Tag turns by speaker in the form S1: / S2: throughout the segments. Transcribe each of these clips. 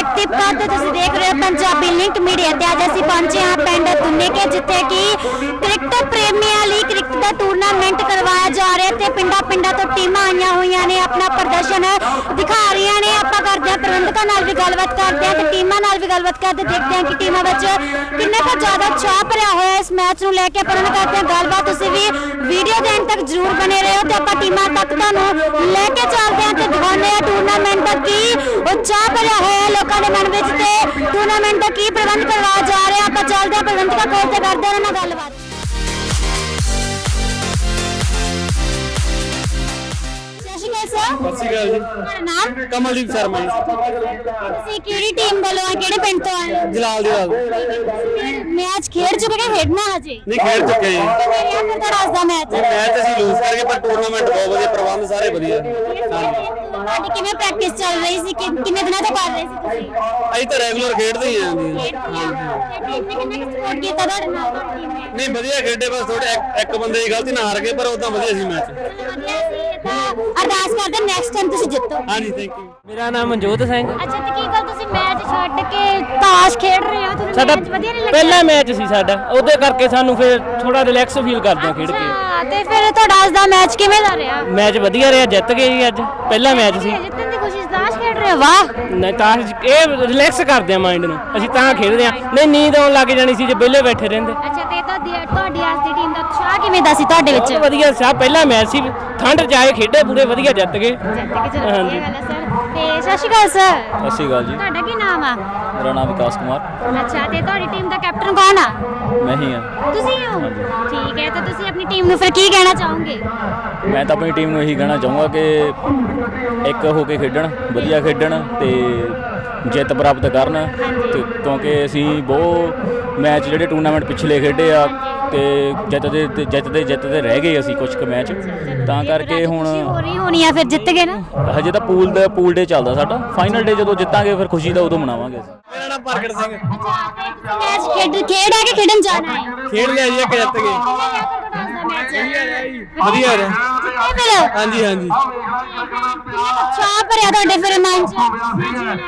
S1: Active ਕਰ ਤੁਸੀਂ ਦੇਖ ਰਹੇ ਹੋ, ਪੰਜਾਬੀ ਲਿੰਕ ਮੀਡੀਆ ਤੇ ਅੱਜ ਅਸੀਂ ਪਹੁੰਚੇ ਹਾਂ ਪਿੰਡ ਦੁੰਨੇਕੇ ਜਿੱਥੇ ਕਿ ਕ੍ਰਿਕਟ ਪ੍ਰੇਮੀਆਂ ਲਈ ਕ੍ਰਿਕਟ ਦਾ ਟੂਰਨਾਮੈਂਟ ਕਰਵਾਇਆ ਜਾ ਰਿਹਾ ਤੇ ਪਿੰਡਾਂ ਪਿੰਡਾਂ ਤੋਂ ਟੀਮਾਂ ਆਈਆਂ ਹੋਈਆਂ ਨੇ, ਆਪਣਾ ਪ੍ਰਦਰਸ਼ਨ ਦਿਖਾ ਰਹੀਆਂ ਨੇ। ਆਪਾਂ ਕਰਦੇ ਹਾਂ ਪ੍ਰਬੰਧਕਾਂ ਨਾਲ ਵੀ ਗੱਲਬਾਤ ਕਰਦੇ ਹਾਂ ਤੇ ਟੀਮਾਂ ਨਾਲ ਵੀ ਗੱਲਬਾਤ ਕਰਦੇ ਦੇਖਦੇ ਹਾਂ ਕਿ ਟੀਮਾਂ ਵਿੱਚ ਕਿੰਨਾ ਕੁ ਜ਼ਿਆਦਾ ਚਾਹ ਭਰਿਆ ਹੋਇਆ ਇਸ ਮੈਚ ਨੂੰ ਲੈ ਕੇ। ਆਪਾਂ ਉਹਨਾਂ ਕਰਦੇ ਹਾਂ ਗੱਲਬਾਤ, ਤੁਸੀਂ ਵੀ ਵੀਡੀਓ ਦੇ ਅੰਤ ਤੱਕ ਜ਼ਰੂਰ ਬਨੇ ਰਹੋ ਤੇ ਆਪਾਂ ਟੀਮਾਂ ਤੱਕ ਤੁਹਾਨੂੰ ਲੈ ਕੇ ਚੱਲਦੇ ਹਾਂ ਤੇ ਦਿਖਾਉਂਦੇ ਹਾਂ ਟੂਰਨਾਮੈਂਟ ਦਾ ਕੀ ਉਤਸ਼ਾਹ ਭਰਿਆ ਮਨ ਵਿੱਚ ਤੇ ਟੂਰਨਾਮੈਂਟ ਦਾ ਕੀ ਪ੍ਰਬੰਧ ਕਰਵਾਇਆ ਜਾ ਰਿਹਾ ਆਪਾਂ ਚੱਲਦੇ ਹਾਂ ਪ੍ਰਬੰਧਕਾਂ ਕੋਲ ਤੇ ਕਰਦੇ ਉਹਨਾਂ ਨਾਲ ਗੱਲਬਾਤ। ਸਤਿ ਸ਼੍ਰੀ ਅਕਾਲ ਸਰ।
S2: ਸਤਿ ਸ਼੍ਰੀ ਅਕਾਲ ਜੀ।
S1: ਤੁਹਾਡਾ ਨਾਮ?
S2: ਕਮਲਦੀਪ ਸ਼ਰਮਾ ਜੀ।
S1: ਤੁਸੀਂ ਕਿਹੜੀ ਟੀਮ ਵੱਲੋਂ ਆ ਕਿਹੜੇ ਪਿੰਡ ਤੋਂ ਆਏ ਹੋ
S2: ਜਲਾਲ ਦੀ ਗੱਲ
S1: ਮੈਚ ਖੇਡ ਚੁੱਕੇ ਕਿ ਖੇਡਣਾ ਹਜੇ?
S2: ਨਹੀਂ ਖੇਡ ਚੁੱਕੇ ਜੀ।
S1: ਕਿਹੜਾ ਫਿਰ ਤੁਹਾਡਾ ਅੱਜ ਦਾ ਮੈਚ ਹੈ
S2: ਮੈਚ ਅਸੀਂ ਲੂਜ਼ ਕਰਕੇ ਪਰ ਟੂਰਨਾਮੈਂਟ ਬਹੁਤ ਵਧੀਆ ਪ੍ਰਬੰਧ ਸਾਰੇ ਵਧੀਆ।
S1: ਤੁਹਾਡੀ ਕਿਵੇਂ ਪ੍ਰੈਕਟਿਸ ਚੱਲ ਰਹੀ ਸੀ? ਕਿ- ਕਿੰਨੇ ਦਿਨਾਂ ਤੋਂ ਕਰ ਰਹੇ ਸੀ ਤੁਸੀਂ?
S2: ਅਸੀਂ ਤਾਂ ਰੈਗੂਲਰ ਖੇਡਦੇ ਹੀ ਆਂ ਜੀ
S1: ਟੀਮ ਨੇ ਕਿੰਨਾ ਸਪੋਰਟ ਕੀਤਾ ਤੁਹਾਡੇ ਨਾਲ? ਤੁਹਾਡੀ ਟੀਮ ਨੇ
S2: ਨਹੀਂ ਵਧੀਆ ਖੇਡੇ ਬਸ ਥੋੜੇ ਇੱਕ ਬੰਦੇ ਦੀ ਗਲਤੀ ਨਾਲ ਹਾਰ ਗਏ ਪਰ ਉਦਾਂ ਵਧੀਆ ਸੀ ਮੈਚ
S1: ਚਲੋ ਵਧੀਆ ਸੀ ਇਹ ਤਾਂ ਅਰਦਾਸ ਕਰਦੇ ਨੈਕਸਟ ਟਾਈਮ ਤੁਸੀਂ ਜਿੱਤੋ।
S2: ਹਾਂਜੀ ਥੈਂਕ ਯੂ
S3: ਮੇਰਾ ਨਾਮ ਮਨਜੋਤ ਸਿੰਘ।
S1: ਅੱਛਾ ਤੇ ਛੱਡ ਕੇ ਤਾਸ਼ ਖੇਡ ਰਹੇ ਹੋ ਤੁਹਾਨੂੰ
S3: ਸਾਡਾ
S1: ਮੈਚ ਵਧੀਆ ਨਹੀਂ ਲੱਗਿਆ
S3: ਪਹਿਲਾ ਮੈਚ ਸੀ ਸਾਡਾ ਉਹਦੇ ਕਰਕੇ ਸਾਨੂੰ ਫਿਰ ਥੋੜਾ ਰਿਲੈਕਸ ਫੀਲ ਕਰਦੇ ਖੇਡ ਕੇ।
S1: ਅੱਛਾ, ਤੇ ਫਿਰ ਤੁਹਾਡਾ ਅੱਜ ਦਾ ਮੈਚ ਕਿਵੇਂ ਦਾ ਰਿਹਾ?
S3: ਮੈਚ ਵਧੀਆ ਰਿਹਾ ਜਿੱਤ ਗਏ ਜੀ ਅੱਜ ਪਹਿਲਾ ਮੈਚ ਸੀ।
S1: ਜਿੱਤਣ ਦੀ ਕੋਸ਼ਿਸ਼ ਤਾਸ਼ ਖੇਡ ਰਹੇ ਹੋ? ਵਾਹ!
S3: ਨਹੀਂ ਤਾਂ ਇਹ ਰਿਲੈਕਸ ਕਰਦੇ ਆ ਮਾਈਂਡ ਨੂੰ ਅਸੀਂ ਤਾਂ ਖੇਡਦੇ ਆ ਨਹੀਂ ਨੀਂਦ ਆਉਣ ਲੱਗ ਜਾਣੀ ਸੀ ਜੇ ਵਿਹਲੇ ਬੈਠੇ ਰਹਿੰਦੇ।
S1: ਅੱਛਾ ਤੇ ਤੁਹਾਡੀ ਤੁਹਾਡੀ ਅੱਜ ਦੀ ਟੀਮ ਦਾ ਉਤਸ਼ਾਹ ਕਿਵੇਂ ਦਾ ਸੀ ਤੁਹਾਡੇ ਵਿੱਚ?
S3: ਬਹੁਤ ਵਧੀਆ ਸਾ ਪਹਿਲਾ ਮੈਚ ਸੀ ਠੰਡ ਚ ਆਏ ਖੇਡੇ ਪੂਰੇ ਵਧੀਆ ਜਿੱਤ ਗਏ।
S1: ਜਿੱਤ ਕੇ ਚਲੋ ਵਧੀਆ ਗੱਲ ਹੈ ਸਰ। ਤੇ ਸਤਿ ਸ਼੍ਰੀ ਅਕਾਲ ਸਰ।
S4: ਸਤਿ ਸ਼੍ਰੀ ਅਕਾਲ ਜੀ।
S1: ਤੁਹਾਡਾ ਕੀ ਨਾਮ ਆ?
S4: ਮੇਰਾ ਨਾਮ ਵਿਕਾਸ ਕੁਮਾਰ।
S1: ਅੱਛਾ ਤੇ ਤੁਹਾਡੀ ਟੀਮ ਦਾ ਕੈਪਟਨ ਕੌਣ ਆ?
S4: ਮੈਂ ਹੀ ਹਾਂ।
S1: ਤੁਸੀਂ ਹੋ ਠੀਕ ਹੈ ਤਾਂ ਤੁਸੀਂ ਆਪਣੀ ਟੀਮ ਨੂੰ ਫਿਰ ਕੀ ਕਹਿਣਾ ਚਾਹੋਗੇ?
S4: ਮੈਂ ਤਾਂ ਆਪਣੀ ਟੀਮ ਨੂੰ ਇਹੀ ਕਹਿਣਾ ਚਾਹੂੰਗਾ ਕਿ ਇੱਕ ਹੋ ਕੇ ਖੇਡਣ ਵਧੀਆ ਖੇਡਣ ਤੇ ਜਿੱਤ ਪ੍ਰਾਪਤ ਕਰਨ ਤੇ ਕਿਉਂਕਿ ਅਸੀਂ ਬਹੁਤ ਮੈਚ ਜਿਹੜੇ ਟੂਰਨਾਮੈਂਟ ਪਿਛਲੇ ਖੇਡੇ ਆ ਤੇ ਜਿੱਤਦੇ ਤੇ ਜਿੱਤਦੇ ਜਿੱਤਦੇ ਰਹਿ ਗਏ ਅਸੀਂ ਕੁਝ ਕੁ ਮੈਚ। ਤਾਂ ਕਰਕੇ ਹੁਣ
S1: ਖੁਸ਼ੀ ਹੋ ਰਹੀ ਹੋਣੀ ਆ ਫਿਰ ਜਿੱਤ ਗਏ ਨਾ?
S4: ਹਜੇ ਤਾਂ ਪੂਲ ਦਾ ਪੂਲ ਡੇ ਚੱਲਦਾ ਸਾਡਾ। ਫਾਈਨਲ ਡੇ ਜਦੋਂ ਜਿੱਤਾਂਗੇ ਫਿਰ ਖੁਸ਼ੀ ਤਾਂ ਉਦੋਂ ਮਨਾਵਾਂਗੇ ਅਸੀਂ।
S2: ਮੇਰਾ ਨਾਮ ਪ੍ਰਗਟ ਸਿੰਘ
S1: ਮੈਚ ਖੇਡ ਖੇਡ ਆ ਕੇ ਖੇਡਣ ਜਾਣਾ ਹੈ?
S2: ਖੇਡ ਲਿਆ ਜੀ ਇੱਕ ਜਿੱਤ ਗਏ। ਵਧੀਆ ਰਿਹਾ।
S1: ਫਿਰ
S2: ਹਾਂਜੀ ਹਾਂਜੀ।
S1: ਚਾਹ ਭਰਿਆ ਤੁਹਾਡੇ ਫਿਰ ਮਨ ਚ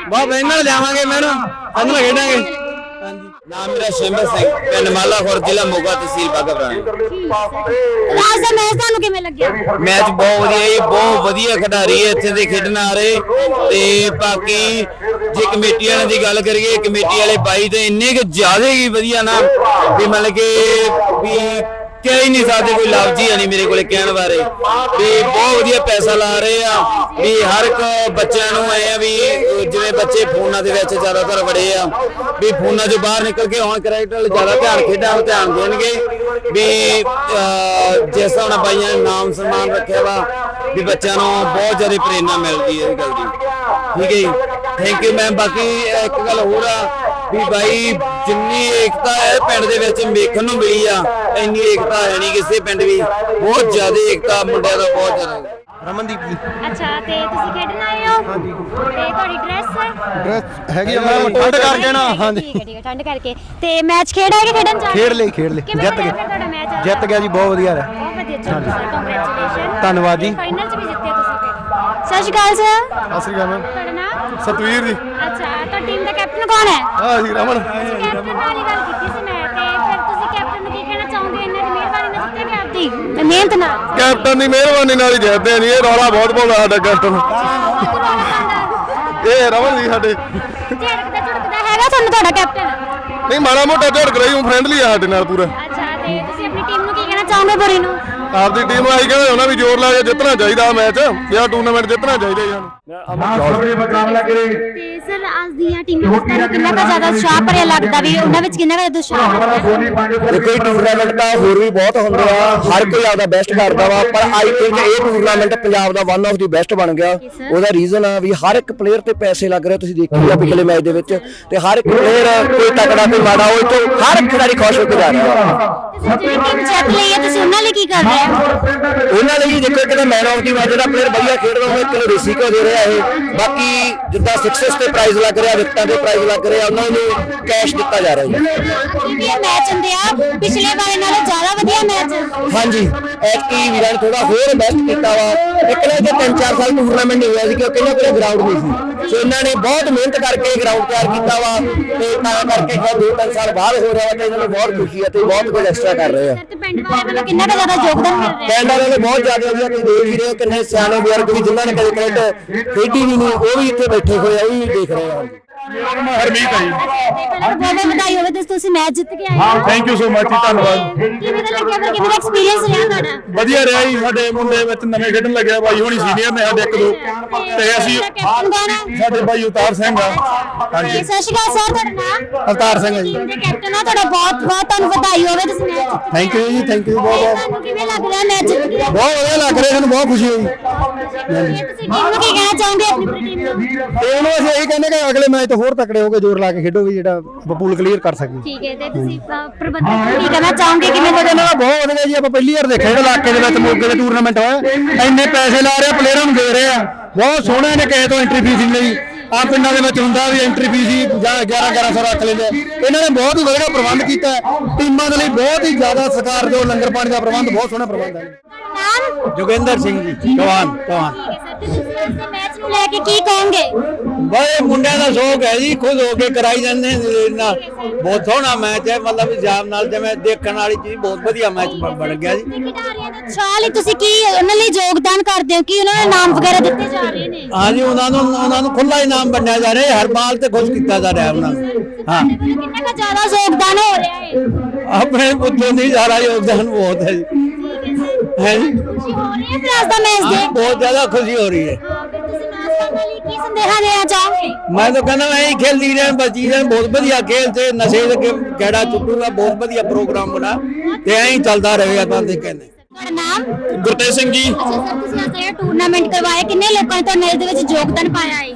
S2: ਬਹੁਤ ਇਹਨਾਂ ਨਾਲ ਲਿਆਵਾਂਗੇ ਮੈਨੂੰ ਅੰਦਰ ਖੇਡਾਂਗੇ। ਹਾਂਜੀ। ਨਾਮ ਮੇਰਾ ਸ਼ਿੰਬਰ ਸਿੰਘ ਪਿੰਡ ਮਾਲਾ ਖੁਰ ਜ਼ਿਲ੍ਹਾ ਮੋਗਾ ਤਹਿਸੀਲ ਬਾਗਾਪੁਰਾਣਾ
S1: ਰਾਜ ਦਾ ਮੈਚ ਤੁਹਾਨੂੰ ਕਿਵੇਂ ਲੱਗਿਆ?
S2: ਮੈਚ ਬਹੁਤ ਵਧੀਆ ਜੀ ਬਹੁਤ ਵਧੀਆ ਖਿਡਾਰੀ ਇੱਥੇ ਦੇ ਖੇਡਣ ਆ ਰਹੇ। ਤੇ ਬਾਕੀ ਜੇ ਕਮੇਟੀ ਵਾਲਿਆਂ ਦੀ ਗੱਲ ਕਰੀਏ ਕਮੇਟੀ ਵਾਲੇ ਬਾਈ ਤੇ ਇੰਨੇ ਕਿ ਜ਼ਿਆਦਾ ਹੀ ਵਧੀਆ ਨਾ ਵੀ ਮਤਲਬ ਕਿ ਵੀ ਕਹਿ ਹੀ ਨਹੀਂ ਸਕਦੇ ਕੋਈ ਲਫ਼ਜ਼ ਨਹੀਂ ਮੇਰੇ ਕੋਲੇ ਕਹਿਣ ਬਾਰੇ। ਵੀ ਬਹੁਤ ਵਧੀਆ ਪੈਸਾ ਲਾ ਰਹੇ ਆ। ਵੀ ਹਰ ਇੱਕ ਬੱਚਿਆਂ ਨੂੰ ਐ ਆ ਵੀ ਜਿਵੇਂ ਬੱਚੇ ਫੋਨਾਂ ਦੇ ਵਿੱਚ ਜ਼ਿਆਦਾਤਰ ਵੜੇ ਆ। ਵੀ ਫੋਨਾਂ 'ਚੋਂ ਬਾਹਰ ਨਿਕਲ ਕੇ ਹੁਣ ਕ੍ਰਿਕਟ ਵੱਲ ਜ਼ਿਆਦਾ ਧਿਆਨ ਖੇਡਾਂ ਵੱਲ ਧਿਆਨ ਦੇਣਗੇ। ਵੀ, ਅਹ, ਜਿਸ ਹਿਸਾਬ ਨਾਲ ਬਾਈਆਂ ਨੇ ਨਾਮ ਸਨਮਾਨ ਰੱਖਿਆ ਵਾ, ਵੀ ਬੱਚਿਆਂ ਨੂੰ ਬਹੁਤ ਜ਼ਿਆਦਾ ਪ੍ਰੇਰਨਾ ਮਿਲਦੀ ਹੈ ਇਸ ਗੱਲ ਦੀ। ਠੀਕ ਹੈ ਜੀ? ਥੈਂਕ ਯੂ ਮੈਮ ਬਾਕੀ ਇੱਕ ਗੱਲ ਹੋਰ ਆ, ਵੀ ਬਾਈ ਜਿੰਨੀ ਏਕਤਾ ਹੈ ਪਿੰਡ ਦੇ ਵਿੱਚ ਵੇਖਣ ਨੂੰ ਮਿਲੀ ਆ ਇੰਨੀ ਏਕਤਾ ਹੈ ਨਹੀਂ ਕਿਸੇ ਪਿੰਡ ਵੀ ਬਹੁਤ ਜ਼ਿਆਦਾ ਏਕਤਾ ਮੁੰਡਿਆਂ ਦਾ ਬਹੁਤ ਜ਼ਿਆਦਾ
S5: ਰਮਨਦੀਪ ਜੀ।
S1: ਅੱਛਾ ਤੇ ਤੁਸੀਂ ਖੇਡਣ ਆਏ ਹੋ? ਹਾਂਜੀ। ਤੇ ਤੁਹਾਡੀ ਡਰੈਸ ਹੈ?
S5: ਡਰੈਸ ਹੈਗੀ ਆ ਮੈਂ ਠੰਡ ਕਰਕੇ ਨਾ ਹਾਂਜੀ
S1: ਠੀਕ ਹੈ ਠੀਕ ਹੈ ਠੰਡ ਕਰਕੇ। ਤੇ ਮੈਚ ਖੇਡ ਆਏ ਕਿ ਖੇਡਣ ਜਾ ਰਹੇ
S5: ਖੇਡ ਲਈ ਖੇਡ ਲਈ।
S1: ਕਿਵੇਂ
S5: ਜਿੱਤ
S1: ਤੁਹਾਡਾ ਮੈਚ?
S5: ਜਿੱਤ ਗਿਆ ਜੀ ਬਹੁਤ ਵਧੀਆ ਰਿਹਾ।
S1: ਬਹੁਤ ਵਧੀਆ ਚੱਲ ਰਿਹਾ ਕੰਗ੍ਰੈਚੁਲੇਸ਼ਨ
S5: ਧੰਨਵਾਦ ਜੀ।
S1: ਫਾਈਨਲ ਚ ਵੀ ਜਿੱਤੇ ਤੁਸੀਂ ਫਿਰ। ਸਤਿ ਸ਼੍ਰੀ ਅਕਾਲ ਸਰ
S5: ਸਤਿ ਸ੍ਰੀ ਅਕਾਲ ਮੈਮ
S1: ਤੁਹਾਡਾ ਨਾਮ?
S5: ਸਤਵੀਰ ਜੀ।
S1: ਕੈਪਟਨ ਕੌਣ ਹੈ?
S5: ਆ ਜੀ ਰਮਨ
S1: ਕੈਪਟਨ ਨਾਲ ਹੀ ਗੱਲ ਕੀਤੀ ਸੀ ਮੈਂ ਤੇ ਫਿਰ ਤੁਸੀਂ ਕੈਪਟਨ ਨੂੰ ਕੀ ਕਹਿਣਾ ਚਾਹੋਗੇ? ਇਹਨਾਂ ਦੀ ਮਿਹਰਬਾਨੀ ਨਾਲ ਜਿੱਤੇ ਕਿ ਆਪਦੀ? ਤੇ ਮਿਹਨਤ ਨਾਲ?
S5: ਕੈਪਟਨ ਦੀ ਮਿਹਰਬਾਨੀ ਨਾਲ ਹੀ ਜਿੱਤਦੇ ਨਹੀਂ ਇਹ ਰੌਲਾ ਬਹੁਤ ਪਾਉਂਦਾ ਸਾਡਾ ਕੈਪਟਨ। ਇਹ ਰਮਨ ਜੀ ਸਾਡੇ।
S1: ਝੜਕਦਾ ਝੜਕਦਾ ਹੈਗਾ ਤੁਹਾਨੂੰ ਤੁਹਾਡਾ ਕੈਪਟਨ?
S5: ਨਹੀਂ ਮਾੜਾ ਮੋਟਾ ਝੜਕ ਰਹੀ ਹੂੰ ਫਰੈਂਡਲੀ ਆ ਸਾਡੇ ਨਾਲ ਪੂਰਾ।
S1: ਅੱਛਾ ਤੇ ਤੁਸੀਂ ਆਪਣੀ ਟੀਮ ਨੂੰ ਕੀ ਕਹਿਣਾ ਚਾਹੋਗੇ ਬੁਰੀ ਨੂੰ?
S5: ਆਪਦੀ ਟੀਮ ਨੂੰ ਆਈ ਕਹਿੰਦੇ ਉਹਨਾਂ ਵੀ ਜ਼ੋਰ ਲਾ ਕੇ ਜਿੱਤਣਾ ਚਾਹੀਦਾ ਮੈਚ ਇਹ ਟੂਰਨਾਮੈਂਟ ਜਿੱਤਣਾ ਚਾਹੀਦਾ ਜੀ ਸਾਨੂੰ
S1: ਤੇ ਸਰ ਅੱਜ ਦੀਆਂ ਟੀਮਾਂ ਵਿੱਚ ਤੁਹਾਨੂੰ ਕਿੰਨਾ ਕੁ ਜ਼ਿਆਦਾ ਉਤਸ਼ਾਹ ਭਰਿਆ ਲੱਗਦਾ ਵੀ ਉਹਨਾਂ ਵਿੱਚ ਕਿੰਨਾ ਕੁ ਜ਼ਿਆਦਾ ਉਤਸ਼ਾਹ ਹੈ?
S6: ਦੇਖੋ ਇਹ ਟੂਰਨਾਮੈਂਟ ਤਾਂ ਹੋਰ ਵੀ ਬਹੁਤ ਹੁੰਦੇ ਆ। ਹਰ ਕੋਈ ਆਪਦਾ ਬੈਸਟ ਕਰਦਾ ਵਾ ਪਰ ਆਈ ਥਿੰਕ ਇਹ ਟੂਰਨਾਮੈਂਟ ਪੰਜਾਬ ਦਾ ਵਨ ਆਫ ਦੀ ਬੈਸਟ ਬਣ ਗਿਆ। ਉਹਦਾ ਰੀਜ਼ਨ ਆ ਵੀ ਹਰ ਇੱਕ ਪਲੇਅਰ ਤੇ ਪੈਸੇ ਲੱਗ ਰਹੇ ਤੁਸੀਂ ਦੇਖੀ ਆ ਪਿਛਲੇ ਮੈਚ ਦੇ ਵਿੱਚ। ਤੇ ਹਰ ਇੱਕ ਪਲੇਅਰ ਕੋਈ ਤਕੜਾ ਕੋਈ ਮਾੜਾ ਉਹ ਇੱਥੋਂ ਹਰ ਇੱਕ ਖਿਡਾਰੀ ਖੁਸ਼ ਹੋ ਕੇ ਜਾ ਰਿਹਾ। ਵਾ
S1: ਤੁਸੀਂ ਜਿਹੜੀ ਟੀਮ ਜਿੱਤ ਲਈ ਹੈ ਤੁਸੀਂ ਉਹਨਾਂ ਲਈ ਕੀ ਕਰ ਰਹੇ ਹੋ?
S6: ਉਹਨਾਂ ਲਈ ਦੇਖੋ ਇੱਕ ਤਾਂ ਮੈਨ ਆਫ ਦੀ ਮੈਚ ਜਿਹੜਾ ਪਲੇਅਰ ਵਧੀਆ ਖੇਡਦਾ ਉਹ ਇੱਕ ਨੂੰ ਦੇਸੀ ਕੋ ਦੇ ਰਿਹਾ ਇਹ। ਬਾਕੀ ਜਿੱਦਾਂ ਸਿਕਸਸ ਤੇ ਪ੍ਰਾਈਜ਼ ਲੱਗ ਰਿਹਾ ਵਿਕਟਾਂ ਤੇ ਪ੍ਰਾਈਜ਼ ਲੱਗ ਰਿਹਾ ਉਹਨਾਂ ਨੂੰ ਕੈਸ਼ ਦਿੱਤਾ ਜਾ ਰਿਹਾ ਜੀ।
S1: ਵੀ ਇਹ ਮੈਚ ਹੁੰਦੇ ਆ? ਪਿਛਲੇ ਵਾਰੇ ਨਾਲੋਂ ਜ਼ਿਆਦਾ ਵਧੀਆ ਮੈਚ
S6: ਹਾਂਜੀ। ਐਤਕੀ ਵੀਰਾਂ ਨੇ ਥੋੜਾ ਹੋਰ ਬੈਸਟ ਕੀਤਾ ਵਾ। ਇੱਕ ਨਾ ਜੇ 3-4 ਸਾਲ ਟੂਰਨਾਮੈਂਟ ਹੋਇਆ ਸੀ ਕਿਉਂਕਿ ਇਹਨਾਂ ਕੋਲ ਗਰਾਊਂਡ ਨਹੀਂ ਸੀ। ਸੋ ਇਹਨਾਂ ਨੇ ਬਹੁਤ ਮਿਹਨਤ ਕਰਕੇ ਗਰਾਊਂਡ ਤਿਆਰ ਕੀਤਾ ਵਾ ਤੇ ਤਾਂ ਕਰਕੇ ਦੋ ਤਿੰਨ ਸਾਲ ਬਾਅਦ ਹੋ ਰਿਹਾ ਵਾ ਤੇ ਇਹਨਾਂ ਨੂੰ ਬਹੁਤ ਖੁਸ਼ੀ ਹੈ ਤੇ ਬਹੁਤ ਕੁਝ ਐਕਸਟਰਾ ਕਰ ਰਹੇ ਆ।
S1: ਪਿੰਡ ਵਾਲਿਆਂ ਵੱਲੋਂ ਕਿੰਨਾ ਕੁ ਜ਼ਿਆਦਾ ਯੋਗਦਾਨ ਮਿਲ ਰਿਹਾ?
S6: ਪਿੰਡ ਵਾਲਿਆਂ ਨੇ ਬਹੁਤ ਜ਼ਿਆਦਾ ਵਧੀਆ ਤੁਸੀਂ ਦੇਖ ਹੀ ਰਹੇ ਹੋ ਕਿੰਨੇ ਸਿਆਣੇ ਬਜ਼ੁਰਗ ਵੀ ਜਿਨ੍ਹਾਂ ਨੇ ਕਦੇ ਕ੍ਰਿਕਟ ਖੇਡੀ ਵੀ ਨਹੀਂ ਉਹ ਵੀ ਇੱਥੇ ਬੈਠੇ ਹੋਏ ਆ ਇਹ ਵੀ ਦੇਖ ਰਹੇ ਆ।
S5: ਹਰਮੀਤ ਹੈ ਜੀ।
S1: ਬਹੁਤ ਬਹੁਤ ਵਧਾਈ ਹੋਵੇ ਤੇ ਤੁਸੀਂ ਮੈਚ ਜਿੱਤ ਕੇ ਆਏ ਹੋ
S5: ਥੈਂਕ ਯੂ ਸੋ ਮਚ ਜੀ ਧੰਨਵਾਦ।
S1: ਕਿਵੇਂ ਦਾ ਲੱਗਿਆ ਫਿਰ ਕਿਵੇਂ ਦਾ ਐਕਸਪੀਰੀਅੰਸ ਰਿਹਾ ਤੁਹਾਡਾ?
S5: ਵਧੀਆ ਰਿਹਾ ਜੀ ਸਾਡੇ ਮੁੰਡੇ ਵਿੱਚ ਨਵੇਂ ਖੇਡਣ ਲੱਗਿਆ ਬਾਈ ਹੋਣੀ ਸੀਨੀਅਰ ਨੇ ਸਾਡੇ ਇੱਕ ਦੋ। ਤੇ ਅਸੀਂ ਸਾਡੇ ਬਾਈ ਉਤਾਰ ਸਿੰਘ ਆ। ਹਾਂਜੀ।
S1: ਸਤਿ ਸ਼੍ਰੀ ਅਕਾਲ ਸਰ ਤੁਹਾਡਾ ਨਾਮ?
S6: ਅਵਤਾਰ ਸਿੰਘ ਜੀ।
S1: ਟੀਮ ਦੇ ਕੈਪਟਨ ਆ? ਤੁਹਾਡਾ ਬਹੁਤ ਬਹੁਤ ਤੁਹਾਨੂੰ ਵਧਾਈ ਹੋਵੇ ਤੁਸੀਂ ਮੈਚ ਜਿੱਤ ਕੇ
S6: ਥੈਂਕ ਯੂ ਜੀ ਥੈਂਕ ਯੂ ਬਹੁਤ ਬਹੁਤ।
S1: ਤੁਹਾਨੂੰ ਕਿਵੇਂ ਲੱਗ ਰਿਹਾ ਮੈਚ ਜਿੱਤ ਕੇ?
S6: ਬਹੁਤ ਵਧੀਆ ਲੱਗ ਰਿਹਾ ਸਾਨੂੰ ਬਹੁਤ ਖੁਸ਼ੀ ਹੋਈ।
S1: ਤੁਸੀਂ ਟੀਮ ਨੂੰ ਕੀ ਕਹਿਣਾ ਚਾਹੋਗੇ ਆਪਣੀ ਟੀਮ ਨੂੰ?
S6: ਤੇ ਉਹਨੂੰ ਅਸੀਂ ਇਹੀ ਕਹਿੰਦੇ ਕਿ ਅਗਲੇ ਮੈਚ ਤੋਂ ਹੋਰ ਤਕੜੇ ਹੋ ਕੇ ਜ਼ੋਰ ਲਾ ਕੇ ਖੇਡੋ ਵੀ ਜਿਹੜਾ ਪੂਲ ਕਲੀਅਰ ਕਰ ਸਕੀਏ
S1: ਠੀਕ ਹੈ ਤੇ ਤੁਸੀਂ ਅ, ਪ੍ਰਬੰਧਕ ਨੂੰ ਕੀ ਕਹਿਣਾ ਚਾਹੋਗੇ ਕਿਵੇਂ ਦਾ
S6: ਕਹਿੰਦਾ ਵਾ ਬਹੁਤ ਵਧੀਆ ਜੀ ਆਪਾਂ ਪਹਿਲੀ ਵਾਰ ਦੇਖਿਆ ਜਿਹੜਾ ਇਲਾਕੇ ਦੇ ਵਿੱਚ ਮੋਗੇ ਦੇ ਟੂਰਨਾਮੈਂਟ ਹੋਇਆ। ਇੰਨੇ ਪੈਸੇ ਲਾ ਰਹੇ ਆ ਪਲੇਅਰਾਂ ਨੂੰ ਦੇ ਰਹੇ। ਆ ਬਹੁਤ ਸੋਹਣੇ ਨੇ ਕਿਸੇ ਤੋਂ ਐਂਟਰੀ ਫੀਸ ਨਹੀਂ ਆ ਪਿੰਡਾਂ ਦੇ ਵਿੱਚ ਹੁੰਦਾ ਵੀ ਐਂਟਰੀ ਫੀਸ ਹੀ 11 1100 ਰੱਖ ਲੈਂਦੇ ਆ। ਇਹਨਾਂ ਨੇ ਬਹੁਤ ਹੀ ਵਧੀਆ ਪ੍ਰਬੰਧ ਕੀਤਾ ਹੈ। ਟੀਮਾਂ ਦੇ ਲਈ ਬਹੁਤ ਹੀ ਜ਼ਿਆਦਾ ਸਰਕਾਰ ਜੋ ਲੰਗਰ ਪਾਣੀ ਦਾ ਪ੍ਰਬੰਧ ਬਹੁਤ ਸੋਹਣਾ ਪ੍ਰਬੰਧ ਹੈ।
S1: ਨਾਮ?
S6: ਜੋਗਿੰਦਰ ਸਿੰਘ ਜੀ ਜਵਾਨ ਜਵਾਨ
S1: ਠੀਕ ਹੈ ਸਰ। ਤੇ ਤੁਸੀਂ ਇਸ ਮੈਚ ਨੂੰ ਲੈ ਕੇ ਕੀ ਕਹੋਗੇ?
S2: ਬੜੇ ਮੁੰਡਿਆਂ ਦਾ ਸ਼ੌਕ ਹੈ ਜੀ ਖੁਦ ਹੋ ਕੇ ਕਰਾਈ ਜਾਂਦੇ ਨੇ ਨਾ ਬਹੁਤ ਸੋਹਣਾ ਮੈਚ ਹੈ ਮਤਲਬ ਇਜਾਮ ਨਾਲ ਜਿਵੇਂ ਦੇਖਣ ਵਾਲੀ ਚੀਜ਼ ਬਹੁਤ ਵਧੀਆ ਮੈਚ ਬਣ ਗਿਆ ਜੀ।
S1: ਖਿਡਾਰੀਆਂ ਦੇ ਉਤਸ਼ਾਹ ਲਈ ਤੁਸੀਂ ਕੀ ਉਹਨਾਂ ਲਈ ਯੋਗਦਾਨ ਕਰਦੇ ਹੋ? ਕਿ ਉਹਨਾਂ ਨੂੰ ਨਾਮ ਵਗੈਰਾ ਦਿੱਤੇ ਜਾ ਰਹੇ ਨੇ?
S2: ਹਾਂਜੀ ਉਹਨਾਂ ਨੂੰ ਉਹਨਾਂ ਨੂੰ ਖੁੱਲਾ ਇਨਾਮ ਵੰਡਿਆ ਜਾ ਰਿਹਾ ਹੈ ਹਰ ਬਾਲ ਤੇ ਖੁਸ਼ ਕੀਤਾ ਜਾ ਰਿਹਾ ਉਹਨਾਂ ਨੂੰ। ਹਾਂ।
S1: ਕਿੰਨਾ ਕੁ ਜ਼ਿਆਦਾ ਯੋਗਦਾਨ ਹੋ ਰਿਹਾ ਹੈ?
S2: ਆਪਣੇ ਪੁੱਤੋਂ ਦੀ ਸਾਰਾ ਯੋਗਦਾਨ ਬਹੁਤ ਹੈ ਜੀ। ਹੈ ਜੀ।
S1: ਖੁਸ਼ੀ ਹੋ ਰਹੀ ਹੈ ਫਿਰ ਅੱਜ ਦਾ ਮੈਚ ਦੇਖ
S2: ਬਹੁਤ ਜ਼ਿਆਦਾ ਖੁਸ਼ੀ ਹੋ ਰਹੀ ਹੈ।
S1: ਹਾਂ, ਫਿਰ ਤੁਸੀਂ ਨੌਜਵਾਨਾਂ ਲਈ ਕੀ ਸੰਦੇਸ਼ਾ ਦੇਣਾ ਚਾਹੋਗੇ
S2: ਮੈਂ ਤਾਂ ਕਹਿੰਦਾ ਮੈਂ ਇਹੀ ਖੇਲਦੀ ਰਹਿਣ ਬਚੀ ਰਹਿਣ ਬਹੁਤ ਵਧੀਆ ਖੇਲ ਤੇ ਨਸ਼ੇ ਦੇ ਅੱਗੇ ਗੈੜਾ ਚੁੱਟੂਗਾ ਬਹੁਤ ਵਧੀਆ ਪ੍ਰੋਗਰਾਮ ਬਣਾ ਤੇ ਐਂ ਹੀ ਚੱਲਦਾ ਰਹੇ ਆਪਾਂ ਤੇ ਕਹਿੰਦੇ।
S1: ਤੁਹਾਡਾ ਨਾਮ?
S5: ਗੁਰਤੇਜ ਸਿੰਘ ਜੀ।
S1: ਅੱਛਾ ਸਰ ਤੁਸੀਂ ਅੱਜ ਇਹ ਟੂਰਨਾਮੈਂਟ ਕਰਵਾਇਆ ਕਿੰਨੇ ਲੋਕਾਂ ਨੇ ਤੁਹਾਡੇ ਇਸ ਦੇ ਵਿੱਚ ਯੋਗਦਾਨ ਪਾਇਆ ਹੈ?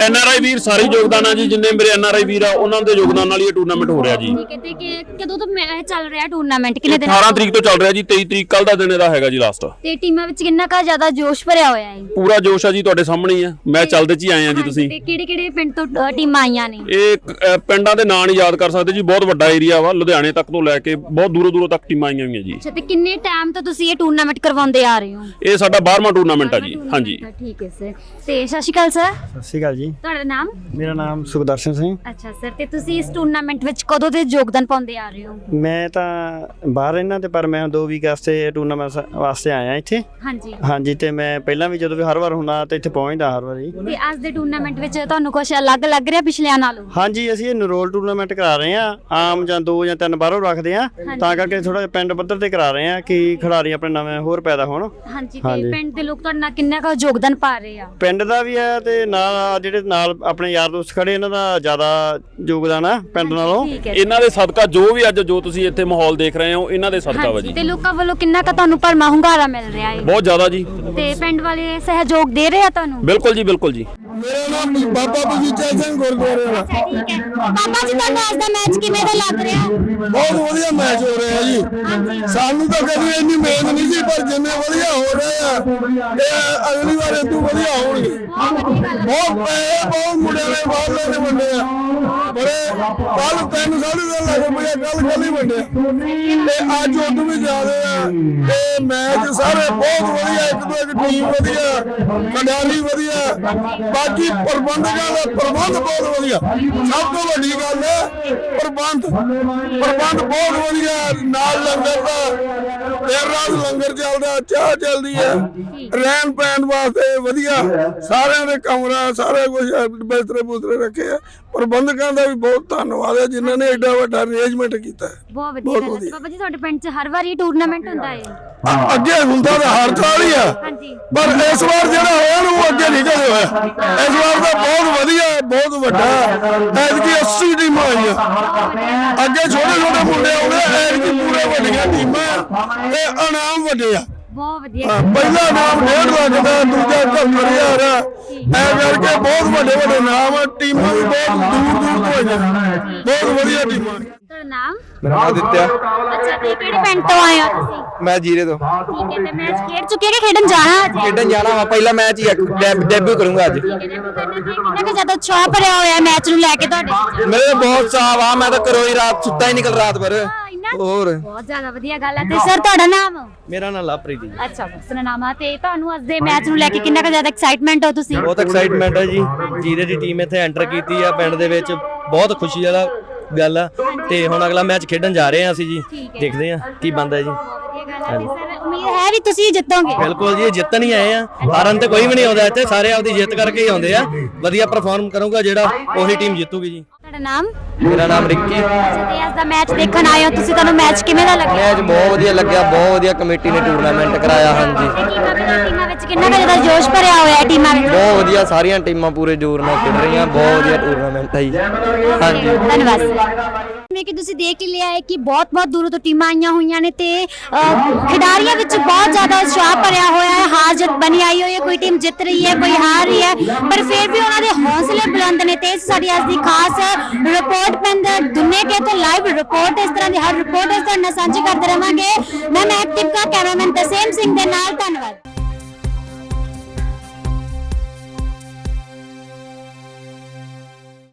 S5: ਐਨ ਆਰ ਆਈ ਵੀਰ ਸਾਰੇ ਯੋਗਦਾਨ ਆ ਜੀ ਜਿੰਨੇ ਮੇਰੇ ਐਨ ਆਰ ਆਈ ਵੀਰ ਆ ਉਹਨਾਂ ਦੇ ਯੋਗਦਾਨ ਨਾਲ ਹੀ ਇਹ ਟੂਰਨਾਮੈਂਟ ਹੋ ਰਿਹਾ ਜੀ।
S1: ਠੀਕ ਹੈ ਤੇ ਕਿ ਕਦੋਂ ਤੋਂ ਚੱਲ ਰਿਹਾ ਟੂਰਨਾਮੈਂਟ ਕਿੰਨੇ ਦਿਨ
S5: 18 ਤਰੀਕ ਤੋਂ ਚੱਲ ਰਿਹਾ ਜੀ 23 ਤਰੀਕ ਕੱਲ ਦਾ ਦਿਨ ਇਹਦਾ ਹੈਗਾ ਜੀ ਲਾਸਟ
S1: ਤੇ ਟੀਮਾਂ ਵਿੱਚ ਕਿੰਨਾ ਕਾ ਜ਼ਿਆਦਾ ਜੋਸ਼ ਭਰਿਆ ਹੋਇਆ ਹੈ?
S5: ਪੂਰਾ ਜੋਸ਼ ਆ ਜੀ ਤੁਹਾਡੇ ਸਾਹਮਣੇ ਹੀ ਆ ਮੈਚ ਚੱਲਦੇ ਚ ਹੀ ਆਏ ਆ ਜੀ ਤੁਸੀਂ।
S1: ਤੇ ਕਿਹੜੇ ਕਿਹੜੇ ਪਿੰਡ ਤੋਂ ਅ, ਟੀਮਾਂ ਆਈਆਂ ਨੇ?
S5: ਇਹ ਕ- ਅ, ਪਿੰਡਾਂ ਦੇ ਨਾਂ ਨਹੀਂ ਯਾਦ ਕਰ ਸਕਦੇ ਜੀ ਬਹੁਤ ਵੱਡਾ ਏਰੀਆ ਵਾ ਲੁਧਿਆਣੇ ਤੱਕ ਤੋਂ ਲੈ ਕੇ ਬਹੁਤ ਦੂਰੋਂ ਦੂਰੋਂ ਤੱਕ ਟੀਮਾਂ ਆਈਆਂ ਹੋਈਆਂ ਜੀ।
S1: ਅੱਛਾ ਤੇ ਕਿੰਨੇ ਟਾਈਮ ਤੋਂ ਤੁਸੀਂ ਇਹ ਟੂਰਨਾਮੈਂਟ ਕਰਵਾਉਂਦੇ ਆ ਰਹੇ ਹੋ?
S5: ਇਹ ਸਾਡਾ 12ਵਾਂ ਟੂਰਨਾਮੈਂਟ ਆ ਜੀ ਹਾਂਜੀ।
S1: ਠੀਕ ਹੈ ਸਰ ਤੇ ਸਤਿ ਸ਼੍ਰੀ ਅਕਾਲ ਸਰ
S7: ਸਤਿ ਸ਼੍ਰੀ ਅਕਾਲ ਜੀ।
S1: ਤੁਹਾਡਾ ਨਾਮ?
S7: ਮੇਰਾ ਨਾਮ ਸੁਖਦਰਸ਼ਨ ਸਿੰਘ।
S1: ਅੱਛਾ ਸਰ ਤੇ ਤੁਸੀਂ ਇਸ ਟੂਰਨਾਮੈਂਟ ਵਿੱਚ ਕਦੋਂ ਦੇ ਯੋਗਦਾਨ ਪਾਉਂਦੇ ਆ ਰਹੇ ਹੋ?
S7: ਮੈਂ ਤਾਂ ਬਾਹਰ ਰਹਿਣਾ ਤੇ ਪਰ ਮੈਂ ਦੋ ਵੀਕ ਵਾਸਤੇ ਟੂਰਨਾਮੈਂਟ ਵਾਸਤੇ ਆਇਆ ਇੱਥੇ।
S1: ਹਾਂਜੀ।
S7: ਹਾਂਜੀ ਤੇ ਮੈਂ ਪਹਿਲਾਂ ਵੀ ਜਦੋਂ ਵੀ ਹਰ ਵਾਰ ਹੁੰਦਾ ਤੇ ਇੱਥੇ ਪਹੁੰਚਦਾ ਹਰ ਵਾਰੀ।
S1: ਤੇ ਅੱਜ ਦੇ ਟੂਰਨਾਮੈਂਟ ਵਿੱਚ ਤੁਹਾਨੂੰ ਕੁਝ ਅਲੱਗ ਲੱਗ ਰਿਹਾ ਪਿਛਲਿਆਂ ਨਾਲੋਂ?
S7: ਹਾਂਜੀ ਅਸੀਂ ਇਹ ਨਰੋਲ ਟੂਰਨਾਮੈਂਟ ਕਰਾ ਰਹੇ ਆ ਆਮ ਜਾਂ ਦੋ ਜਾਂ ਤਿੰਨ ਬਾਹਰੋਂ ਰੱਖਦੇ ਆ ਤਾਂ ਕਰਕੇ ਥੋੜਾ ਜਿਹਾ ਪਿੰਡ ਪੱਧਰ ਤੇ ਕਰਾ ਰਹੇ ਆ ਕਿ ਖਿਡਾਰੀ ਆਪਣੇ ਨਵੇਂ ਹੋਰ ਪੈਦਾ ਹੋਣ।
S1: ਹਾਂਜੀ ਤੇ
S7: ਹਾਂਜੀ।
S1: ਪਿੰਡ ਦੇ ਲੋਕ ਤੁਹਾਡੇ ਨਾਲ ਕਿੰਨਾ ਕੁ ਯੋਗਦਾਨ ਪਾ ਰਹੇ ਆ?
S7: ਪਿੰਡ ਦਾ ਵੀ ਹੈ ਤੇ ਨਾਲ ਜਿਹੜੇ ਨਾਲ ਆਪਣੇ ਯਾਰ ਦੋਸਤ ਖੜੇ ਇਹਨਾਂ ਦਾ ਜ਼ਿਆਦਾ ਯੋਗਦਾਨ ਆ ਪਿੰਡ ਨਾਲੋਂ।
S1: ਠੀਕ ਹੈ
S5: ਇਹਨਾਂ ਦੇ ਸਦਕਾ ਜੋ ਵੀ ਅੱਜ ਜੋ ਤੁਸੀਂ ਇੱਥੇ ਮਾਹੌਲ ਦੇਖ ਰਹੇ ਹੋ ਇਹਨਾਂ ਦੇ ਸਦਕਾ ਵਾ
S1: ਹਾਂਜੀ
S5: ਜੀ
S1: ਤੇ ਲੋਕਾਂ ਵੱਲੋਂ ਕਿੰਨਾ ਕੁ ਤੁਹਾਨੂੰ ਭਰਮਾ ਹੁੰਗਾਰਾ ਮਿਲ ਰਿਹਾ ਹੈ
S5: ਬਹੁਤ ਜ਼ਿਆਦਾ ਜੀ।
S1: ਤੇ ਪਿੰਡ ਵਾਲੇ ਸਹਿਯੋਗ ਦੇ ਰਹੇ ਆ ਤੁਹਾਨੂੰ?
S5: ਬਿਲਕੁਲ ਜੀ ਬਿਲਕੁਲ ਜੀ।
S6: ਮੇਰਾ ਨਾਮ ਬਾਬਾ ਬਗੀਚਾ ਸਿੰਘ ਗੁਰਦੁਆਰੇ ਵਾਲਾ
S1: ਠੀਕ ਹੈ। ਬਾਬਾ ਜੀ ਤੁਹਾਨੂੰ ਅੱਜ ਦਾ ਮੈਚ ਕਿਵੇਂ ਦਾ ਲੱਗ ਰਿਹਾ?
S6: ਬਹੁਤ ਵਧੀਆ ਮੈਚ ਹੋ ਰਿਹਾ ਜੀ। ਸਾਨੂੰ ਤਾਂ ਕਦੀ ਇੰਨੀ ਮਿਹਨਤ ਨਹੀਂ ਸੀ ਪਰ ਜਿੰਨੇ ਵਧੀਆ ਹੋ ਰਹੇ ਆ ਇਹ ਅਗਲੀ ਵਾਰ ਇਦੋਂ ਵਧੀਆ ਹੋਣਗੇ। ਬਹੁਤ ਪੈਸੇ ਬਹੁਤ ਮੁੰਡਿਆਂ ਨੇ ਬਹੁਤ ਲੋਕ ਵੰਡੇ ਆ। ਬੜੇ ਕੱਲ ਤਿੰਨ ਸਾਢੇ ਤਿੰਨ ਲੱਖ ਰੁਪਏ ਕੱਲ ਕੱਲ ਹੀ ਵੰਡੇ। ਤੇ ਅੱਜ ਉਦੋਂ ਵੀ ਜ਼ਿਆਦਾ ਆ। ਤੇ ਮੈਚ ਸਾਰੇ ਬਹੁਤ ਵਧੀਆ ਇੱਕ ਤੋਂ ਇੱਕ ਟੀਮ ਵਧੀਆ ਖਿਡਾਰੀ ਵਧੀਆ। ਬਾਕੀ ਪ੍ਰਬੰਧਕਾਂ ਦਾ ਪ੍ਰਬੰਧ ਬਹੁਤ ਵਧੀਆ। ਸਭ ਤੋਂ ਵੱਡੀ ਗੱਲ ਹੈ ਪ੍ਰਬੰਧ। ਪ੍ਰਬੰਧ ਬਹੁਤ ਵਧੀਆ ਨਾਲ ਲੰਗਰ ਦਾ ਦੇਰ ਰਾਤ ਲੰਗਰ ਚੱਲਦਾ ਚਾਹ ਚੱਲਦੀ ਹੈ। ਰਹਿਣ ਪੈਣ ਵਾਸਤੇ ਵਧੀਆ। ਸਾਰਿਆਂ ਦੇ ਕਮਰਾ ਸਾਰਾ ਕੁਝ ਬਿਸਤਰੇ ਬੁਸਤਰੇ ਰੱਖੇ ਆ ਪ੍ਰਬੰਧਕਾਂ ਦਾ ਵੀ ਬਹੁਤ ਧੰਨਵਾਦ ਹੈ ਜਿਨ੍ਹਾਂ ਨੇ ਐਡਾ ਵੱਡਾ ਅਰੇਂਜਮੈਂਟ ਕੀਤਾ ਹੈ।
S1: ਬਹੁਤ ਵਧੀਆ ਗੱਲ ਹੈ। ਬਾਬਾ ਜੀ ਤੁਹਾਡੇ ਪਿੰਡ 'ਚ ਹਰ ਵਾਰੀ ਟੂਰਨਾਮੈਂਟ ਹੁੰਦਾ ਹੈ।
S6: ਅੱਗੇ ਹੁੰਦਾ ਤਾਂ ਹਰ ਸਾਲ ਹੀ ਆ ਪਰ ਇਸ ਵਾਰ ਜਿਹੜਾ ਹੋਇਆ ਨਾ ਉਹ ਅੱਗੇ ਨਹੀਂ ਕਦੇ ਹੋਇਆ ਇਸ ਵਾਰ ਤਾਂ ਬਹੁਤ ਵਧੀਆ ਬਹੁਤ ਵੱਡਾ। ਐਤਕੀ 80 ਟੀਮਾਂ ਆਈਆਂ ਅੱਗੇ ਛੋਟੇ ਛੋਟੇ ਮੁੰਡੇ ਆਉਂਦੇ ਐਤਕੀ ਪੂਰੇ ਵੱਡੀਆਂ ਟੀਮਾਂ ਤੇ ਇਨਾਮ ਵੱਡੇ ਆ।
S1: ਬਹੁਤ ਵਧੀਆ।
S6: ਪਹਿਲਾ ਨਾਮ 1.5 ਲੱਖ ਦਾ ਦੂਜਾ 70000 ਐ ਕਰਕੇ ਬਹੁਤ ਵੱਡੇ ਵੱਡੇ ਨਾਮ ਟੀਮਾਂ ਵੀ ਬਹੁਤ ਦੂਰ ਦੂਰ ਤੋਂ ਆਈਆਂ। ਬਹੁਤ ਵਧੀਆ ਟੀਮਾਂ।
S1: ਤੁਹਾਡਾ ਨਾਮ?
S8: ਮੇਰਾ ਨਾਮ ਦਿੱਤਿਆ
S1: ਅੱਛਾ ਤੇ ਕਿਹੜੇ ਪਿੰਡ ਤੋਂ ਆਏ ਹੋ ਤੁਸੀਂ?
S8: ਮੈਂ ਜੀਰੇ ਤੋਂ।
S1: ਠੀਕ ਹੈ ਤੇ ਮੈਚ ਖੇਡ ਚੁੱਕੇ ਕਿ ਖੇਡਣ ਜਾਣਾ ਅੱਜ?
S8: ਖੇਡਣ ਜਾਣਾ ਵਾ ਪਹਿਲਾ ਮੈਚ ਹੀ ਡੈਬਿਊ ਕਰੂੰਗਾ ਅੱਜ।
S1: ਕਿੰਨਾ ਕਿ ਜ਼ਿਆਦਾ ਉਤਸ਼ਾਹ ਭਰਿਆ ਹੋਇਆ ਮੈਚ ਨੂੰ ਲੈ ਕੇ ਤੁਹਾਡੇ
S8: ਮੇਰੇ ਤਾਂ ਬਹੁਤ ਚਾਅ ਵਾ ਮੈਂ ਤਾਂ ਹੀ ਰਾਤ ਸੁੱਤਾ ਹੀ ਨਿਕਲ ਰਾਤ ਭਰ। ਹੋਰ।
S1: ਬਹੁਤ ਜ਼ਿਆਦਾ ਵਧੀਆ ਗੱਲ ਹੈ ਤੇ ਸਰ ਤੁਹਾਡਾ ਨਾਮ?
S9: ਮੇਰਾ ਨਾਮ ਲਵਪ੍ਰੀਤ ਜੀ।
S1: ਅੱਛਾ ਸੁਨਾਮਾ ਤੇ ਤੁਹਾਨੂੰ ਅੱਜ ਦੇ ਮੈਚ ਨੂੰ ਲੈ ਕੇ ਕਿੰਨਾ ਕੁ ਜ਼ਿਆਦਾ ਐਕਸਾਈਟਮੈਂਟ ਹੋ ਤੁਸੀਂ?
S9: ਬਹੁਤ ਐਕਸਾਈਟਮੈਂਟ ਹੈ ਜੀ। ਜੀਰੇ ਦੀ ਟੀਮ ਇੱਥੇ ਐਂਟਰ ਕੀਤੀ ਆ ਪਿੰਡ ਦੇ ਵਿੱਚ। ਬਹੁਤ ਖੁਸ਼ੀ ਵਾਲਾ ਗੱਲ ਆ। ਤੇ ਹੁਣ ਅਗਲਾ ਮੈਚ ਖੇਡਣ ਜਾ ਰਹੇ ਆ ਅਸੀਂ ਜੀ। ਦੇਖਦੇ ਆ ਕੀ ਬਣਦਾ ਜੀ।
S1: ਉਮੀਦ ਹੈ ਵੀ ਤੁਸੀਂ ਜਿੱਤੋਗੇ।
S9: ਬਿਲਕੁਲ ਜੀ ਇਹ ਜਿੱਤਣ ਹੀ ਆਏ ਆ। ਹਾਰਨ ਤੇ ਕੋਈ ਵੀ ਨਹੀਂ ਆਉਂਦਾ ਇੱਥੇ। ਸਾਰੇ ਆਪਦੀ ਜਿੱਤ ਕਰਕੇ ਹੀ ਆਉਂਦੇ ਆ। ਵਧੀਆ ਪਰਫਾਰਮ ਕਰੂਗਾ ਜਿਹੜਾ ਉਹੀ ਟੀਮ ਜਿੱਤੂਗੀ ਜੀ।
S1: ਤੁਹਾਡਾ ਨਾਮ?
S8: ਮੇਰਾ ਨਾਮ ਰਿੱਕੀ।
S1: ਤੇ ਅੱਜ ਦਾ ਮੈਚ ਦੇਖਣ ਆਏ ਹੋ ਤੁਸੀਂ ਤੁਹਾਨੂੰ ਮੈਚ ਕਿਵੇਂ ਦਾ ਲੱਗਿਆ?
S8: ਮੈਚ ਬਹੁਤ ਵਧੀਆ ਲੱਗਿਆ ਬਹੁਤ ਵਧੀਆ ਕਮੇਟੀ ਨੇ ਟੂਰਨਾਮੈਂਟ ਕਰਾਇਆ ਹਾਂਜੀ।
S1: ਟੀਮਾਂ ਵਿੱਚ ਟੀਮਾਂ ਵਿੱਚ ਕਿੰਨਾ ਕੁ ਜ਼ਿਆਦਾ ਜੋਸ਼ ਭਰਿਆ ਹੋਇਆ ਹੈ ਟੀਮਾਂ ਵਿੱਚ?
S8: ਬਹੁਤ ਵਧੀਆ ਸਾਰੀਆਂ ਟੀਮਾਂ ਪੂਰੇ ਜ਼ੋਰ ਨਾਲ ਖੇਡ ਰਹੀਆਂ ਬਹੁਤ ਵਧੀਆ ਟੂਰਨਾਮੈਂਟ ਹੈ ਜੀ। ਹਾਂਜੀ।
S1: ਧੰਨਵਾਦ। ਜਿਵੇਂ ਕਿ ਤੁਸੀਂ ਦੇਖ ਹੀ ਲਿਆ ਹੈ ਕਿ ਬਹੁਤ ਬਹੁਤ ਦੂਰੋਂ ਤੋਂ ਟੀਮਾਂ ਆਈਆਂ ਹੋਈਆਂ ਨੇ ਤੇ ਖਿਡਾਰੀਆਂ ਵਿੱਚ ਬਹੁਤ ਜ਼ਿਆਦਾ ਉਤਸ਼ਾਹ ਭਰਿਆ ਹੋਇਆ ਹੈ ਹਾਰ ਜਿੱਤ ਬਣੀ ਆਈ ਹੋਈ ਹੈ ਕੋਈ ਟੀਮ ਜਿੱਤ ਰਹੀ ਹੈ ਕੋਈ ਹਾਰ ਰਹੀ ਹੈ ਪਰ ਫਿਰ ਵੀ ਉਹਨਾਂ ਦੇ ਹੌਸਲੇ ਬੁਲੰਦ ਨੇ ਤੇ ਸਾਡੀ ਅੱਜ ਦੀ ਖਾਸ ਰਿਪੋਰਟ ਪਿੰਡ ਦੁਨੀਆ ਕੇ ਤੋਂ ਲਾਈਵ ਰਿਪੋਰਟ ਇਸ ਤਰ੍ਹਾਂ ਦੀ, ਹਰ ਰਿਪੋਰਟ ਇਸ ਤਰ੍ਹਾਂ ਨਾਲ ਸਾਂਝੀ ਕਰਦੇ ਰਵਾਂਗੇ। ਮੈਂ ਮੈਂ ਟਿਪਕਾ ਕੈਮਰਾਮੈਨ ਤਸੀਮ ਸਿੰਘ ਦੇ ਨਾਲ, ਧੰਨਵਾਦ।